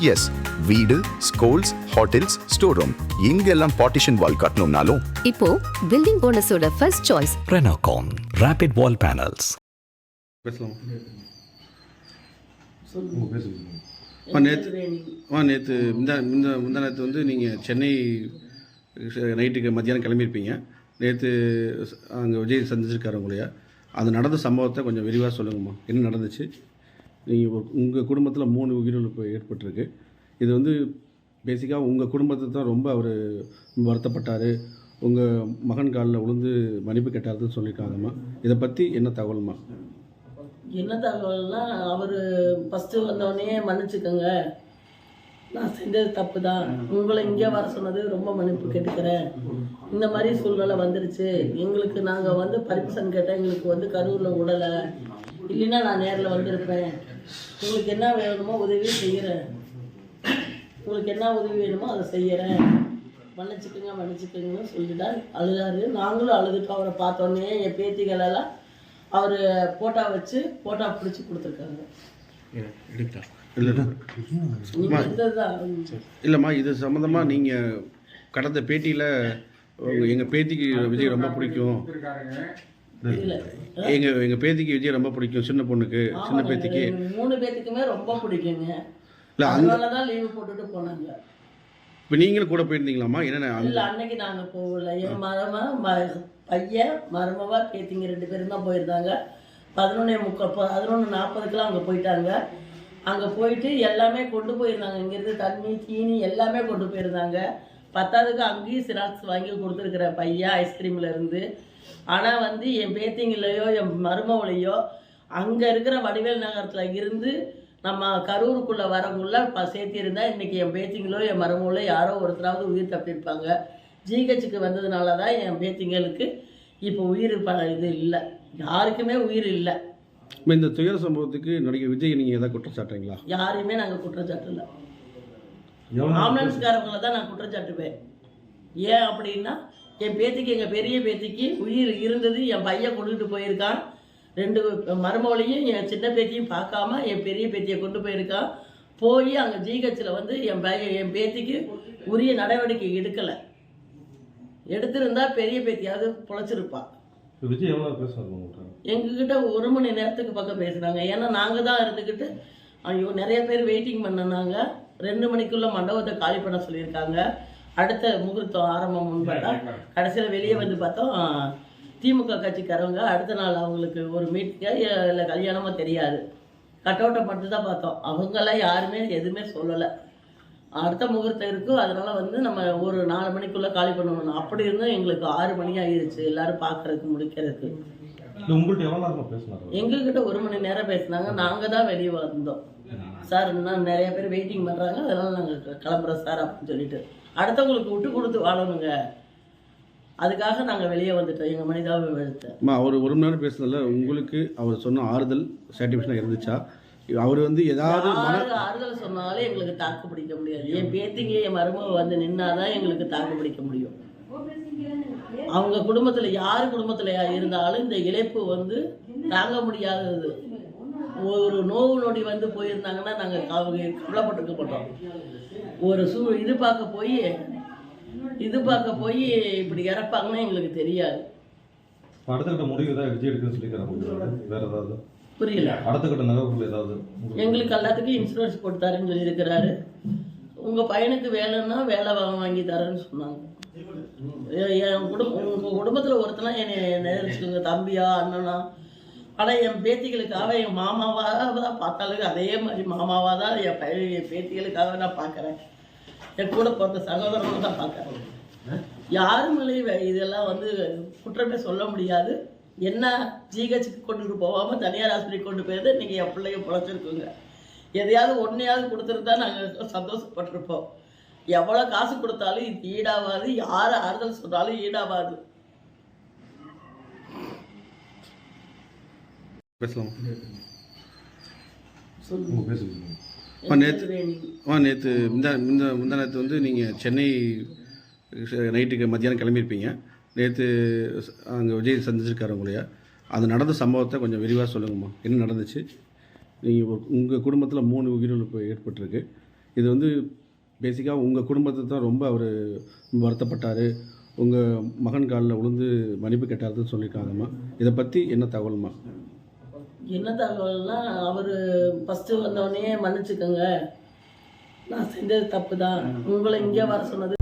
S வீடு schools hotels store room எங்கெல்லாம் partition wall கட்டணும்னாலும். இப்போ building ஓனர்ஸோட first choice Renocon Rapid Wall Panels. பேசலாம். நேற்று ஆ நேற்று இந்த இந்த முந்தா நேற்று வந்து நீங்கள் சென்னை நைட்டுக்கு மத்தியானம் கிளம்பியிருப்பீங்க. நேற்று அங்கே விஜய் சந்திச்சிருக்காரு உங்களையா? அது நடந்த சம்பவத்தை கொஞ்சம் விரிவாக சொல்லுங்கம்மா. என்ன நடந்துச்சு? நீங்கள் உங்கள் குடும்பத்தில் மூணு உயிரிழப்பு ஏற்பட்டிருக்கு. இது வந்து பேசிக்காக உங்கள் குடும்பத்தை தான் ரொம்ப அவர் வருத்தப்பட்டார். உங்கள் மகன் காலில் விழுந்து மன்னிப்பு கேட்டார்னு சொல்லியிருக்காங்கம்மா. இதை பற்றி என்ன தகவல்மா? என்ன தகவல்னா அவர் ஃபஸ்ட்டு வந்தோடனே மன்னிச்சுக்கோங்க. நான் செஞ்சது தப்பு தான் உங்களை இங்கே வர சொன்னது ரொம்ப மன்னிப்பு கேட்டுக்கிறேன். இந்த மாதிரி சூழ்நிலை வந்துருச்சு. எங்களுக்கு நாங்கள் வந்து பர்மிஷன் கேட்டால் எங்களுக்கு வந்து கரூரில் விடலை இல்லைன்னா நான் நேரில் வந்திருப்பேன் உங்களுக்கு என்ன வேணுமோ உதவி செய்கிறேன் உங்களுக்கு என்ன உதவி வேணுமோ அதை செய்கிறேன் மன்னிச்சுக்கோங்க மன்னிச்சுக்கோங்கன்னு சொல்லிட்டா அழுதாரு. நாங்களும் அழுதுட்டோம். அவரை பார்த்தோன்னே என் பேத்திகளெல்லாம் அவர் போட்டோ வச்சு போட்டோ பிடிச்சி கொடுத்துருக்காங்க. இல்லைம்மா இது சம்மந்தமாக நீங்கள் கடந்த பேட்டியில் எங்கள் பேத்திக்கு விஜய் ரொம்ப பிடிக்கும். இல்லை. எங்கள் எங்கள் பேத்திக்கு விஜய் ரொம்ப பிடிக்கும் சின்ன பொண்ணுக்கு. சின்ன பேத்திக்கு. மூணு பேத்துக்குமே ரொம்ப பிடிக்குங்க. இல்லை அதனால தான் லீவு போட்டுட்டு போனாங்க. இப்போ நீங்களும் கூட போயிருந்தீங்களாம்மா? என்னென்ன இல்ல அன்னைக்கு நாங்க போகல. என் மரும ம- பையன் மருமவா பேத்திங்க ரெண்டு பேரும் தான் போயிருந்தாங்க. பதினொன்னே முக்கால் பதினொன்று நாற்பதுக்கெல்லாம் அங்கே போயிட்டாங்க. அங்கே போயிட்டு எல்லாமே கொண்டு போயிருந்தாங்க. இங்கேருந்து தண்ணி தீனி எல்லாமே கொண்டு போயிருந்தாங்க. பத்தாவதுக்கு அங்கேயும் சிராக்ஸ் வாங்கி கொடுத்துருக்குற பையன் ஐஸ்கிரீம்ல இருந்து. ஆனால் வந்து என் பேத்திங்களையோ என் மருமவளையோ அங்கே இருக்கிற வடிவேல் நகரத்தில் இருந்து நம்ம கரூருக்குள்ளே வரக்குள்ள ப சேர்த்திருந்தா இன்றைக்கி என் பேத்திங்களோ என் மருமகளோ யாரோ ஒருத்தராவது உயிர் தப்பியிருப்பாங்க ஜிஹெச்சுக்கு வந்ததுனால தான் என் பேத்திங்களுக்கு இப்போ உயிர் ப இது இல்லை. யாருக்குமே உயிர் இல்லை. இப்போ இந்த துயர சம்பவத்துக்கு நடிகர் விஜய் நீங்கள் எதாவது குற்றம் சாட்டுறீங்களா யாரையுமே நாங்கள் குற்றச்சாட்டல ஆம்புலன்ஸ்காரங்களை தான் நான் குற்றச்சாட்டுவேன். ஏன் அப்படின்னா என் பேத்திக்கு எங்கள் பெரிய பேத்திக்கு உயிர் இருந்தது என் பையன் கொண்டுட்டு போயிருக்கான். ரெண்டு மருமகளையும் என் சின்ன பேத்தியும் பார்க்காம என் பெரிய பேத்தியை கொண்டு போயிருக்கான். போய் அங்கே ஜிஹெச்சில் வந்து என் பையன் என் பேத்திக்கு உரிய நடவடிக்கை எடுக்கலை. எடுத்திருந்தா பெரிய பேத்தியாவது பொழைச்சிருப்பான் எங்ககிட்ட ஒரு மணி நேரத்துக்கு பக்கம் பேசுனாங்க. ஏன்னா நாங்கள் தான் இருந்துக்கிட்டு ஐயோ நிறைய பேர் வெயிட்டிங் பண்ணனாங்க ரெண்டு மணிக்குள்ள மண்டபத்தை காலி பண்ண சொல்லியிருக்காங்க. அடுத்த முகூர்த்தம் ஆரம்பம் முன்பட்டா கடைசியில் வெளியே வந்து பார்த்தோம் திமுக கட்சிக்காரவங்க அடுத்த நாள் அவங்களுக்கு ஒரு மீட்டிங்கா இல்லை கல்யாணமோ தெரியாது. கட் அவுட்டை மட்டும் தான் பார்த்தோம். அவங்கெல்லாம் யாருமே எதுவுமே சொல்லலை. அடுத்த முகூர்த்தம் இருக்கும். அதனால வந்து நம்ம ஒரு நாலு மணிக்குள்ள காலி பண்ணணும். அப்படி இருந்தும் எங்களுக்கு ஆறு மணி ஆகிடுச்சு எல்லாரும் பார்க்கறதுக்கு முடிக்கிறதுக்கு. இல்லை உங்கள்கிட்ட எவ்வளோ நேரமாக பேசினார் எங்ககிட்ட ஒரு மணி நேரம் பேசினாங்க. நாங்கள் தான் வெளியே வந்தோம். சார் இன்னும் நிறைய பேர் வெயிட்டிங் பண்ணுறாங்க அதனால நாங்கள் கிளம்புறோம் சார் அப்படின்னு சொல்லிட்டு. அடுத்தவங்களுக்கு விட்டு கொடுத்து வாழணுங்க. அதுக்காக நாங்கள் வெளியே வந்துட்டோம். எங்கள் மனிதாவை எடுத்து அம்மா அவர் ஒரு மணி நேரம் பேசுனதில் உங்களுக்கு அவர் சொன்ன ஆறுதல் சாட்டிஸ்ஃபேக்ஷனாக இருந்துச்சா? அவர் வந்து ஏதாவது ஆறுதல் சொன்னாலும் எங்களுக்கு தாக்கு பிடிக்க முடியாது. என் பேத்திங்க என் மருமக வந்து நின்னாதான் எங்களுக்கு தாக்கு பிடிக்க முடியும். அவங்க குடும்பத்துல யார் குடும்பத்துல இருந்தாலும் இந்த இழப்பு வந்து தாங்க முடியாதது. ஒரு நோவு நொடி வந்து போயிருந்தாங்கன்னா நாங்க கவ- கவலைப்பட்டிருக்க மாட்டோம் ஒரு சூ இது பார்க்க போய் இது பார்க்க போய் இப்படி இறப்பாங்கன்னு எங்களுக்கு தெரியாது. புரியல. எங்களுக்கு எல்லாத்துக்கும் இன்சூரன்ஸ் போட்டு தரேன்னு சொல்லியிருக்கிறாரு. உங்க பையனுக்கு வேலைன்னா வேலை வாங்கி தரேன்னு சொன்னாங்க. என் குடும்பம் உங்கள் குடும்பத்தில் ஒருத்தனா என்னை நினைச்சுக்கோங்க தம்பியா அண்ணனா. ஆனால் என் பேத்திகளுக்காக என் மாமாவாக தான் பார்த்தாலும் அதே மாதிரி மாமாவாக தான் என் பையன் என் பேத்திகளுக்காக நான் பார்க்கறேன். என் கூட பிறந்த சகோதரனை தான் பார்க்கறேன். யார் இதெல்லாம் வந்து குற்றமே சொல்ல முடியாது. என்ன ஜிஹெச்சுக்கு கொண்டுட்டு போகாமல் தனியார் ஆஸ்பத்திரிக்கு கொண்டு போயது நீங்கள் என் பிள்ளைங்க பொழைச்சிருக்குங்க. எதையாவது ஒன்றையாவது கொடுத்துருந்தா நாங்கள் சந்தோஷப்பட்டிருப்போம். எவ்வளோ காசு கொடுத்தாலும் இது ஈடாகாது. யார் ஆறுதல் சொன்னாலும் ஈடாகாது. பேசலாம்? சொல்லுங்க. ஆ, நேற்று இந்த இந்த முந்தா நேற்று வந்து நீங்கள் சென்னை நைட்டுக்கு மத்தியானம் கிளம்பியிருப்பீங்க. நேற்று அங்கே விஜய் சந்திச்சிருக்காரு உங்களையா? அது நடந்த சம்பவத்தை கொஞ்சம் விரிவாக சொல்லுங்கம்மா. என்ன நடந்துச்சு? நீங்கள் உங்கள் குடும்பத்தில் மூணு உயிரிழப்பு ஏற்பட்டிருக்கு. இது வந்து பேசிக்காக உங்கள் குடும்பத்தை தான் ரொம்ப அவர் வருத்தப்பட்டார். உங்கள் மகன் காலில் விழுந்து மன்னிப்பு கேட்டார்னு சொல்லியிருக்காங்கம்மா இதை பற்றி என்ன தகவல்மா? என்ன தகவல்னா அவர் ஃபஸ்ட்டு வந்தோடனே மன்னிச்சுக்கோங்க. நான் செஞ்சது தப்பு தான் உங்களை இங்கே வர சொன்னது